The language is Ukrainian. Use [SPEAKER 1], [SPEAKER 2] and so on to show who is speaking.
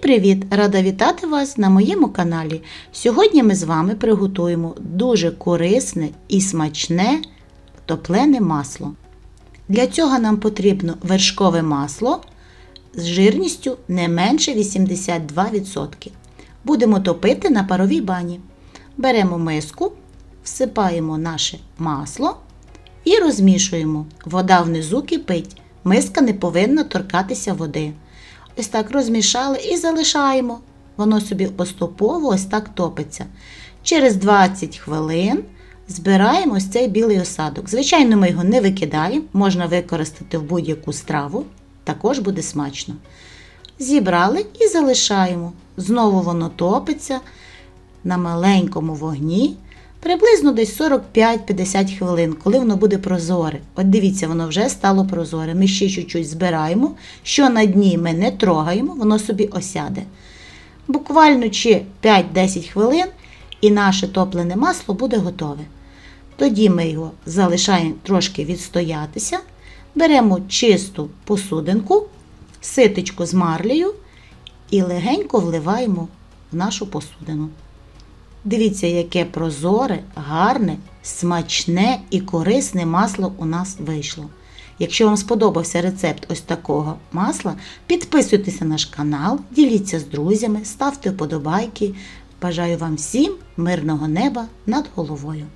[SPEAKER 1] привіт! Рада вітати вас на моєму каналі. Сьогодні ми з вами приготуємо дуже корисне і смачне топлене масло. Для цього нам потрібно вершкове масло з жирністю не менше 82%. Будемо топити на паровій бані. Беремо миску, всипаємо наше масло і розмішуємо. Вода внизу кипить. Миска не повинна торкатися води. Ось так розмішали і залишаємо. Воно собі поступово ось так топиться. Через 20 хвилин збираємо ось цей білий осадок. Звичайно, ми його не викидаємо, можна використати в будь-яку страву, також буде смачно. Зібрали і залишаємо. Знову воно топиться на маленькому вогні. Приблизно десь 45-50 хвилин, коли воно буде прозоре. От дивіться, воно вже стало прозоре. Ми ще чуть-чуть збираємо, що на дні ми не трогаємо, воно собі осяде. Буквально чи 5-10 хвилин і наше топлене масло буде готове. Тоді ми його залишаємо трошки відстоятися, беремо чисту посудинку, ситечко з марлею і легенько вливаємо в нашу посудину. Дивіться, яке прозоре, гарне, смачне і корисне масло у нас вийшло. Якщо вам сподобався рецепт ось такого масла, підписуйтесь на наш канал, діліться з друзями, ставте вподобайки. Бажаю вам всім мирного неба над головою.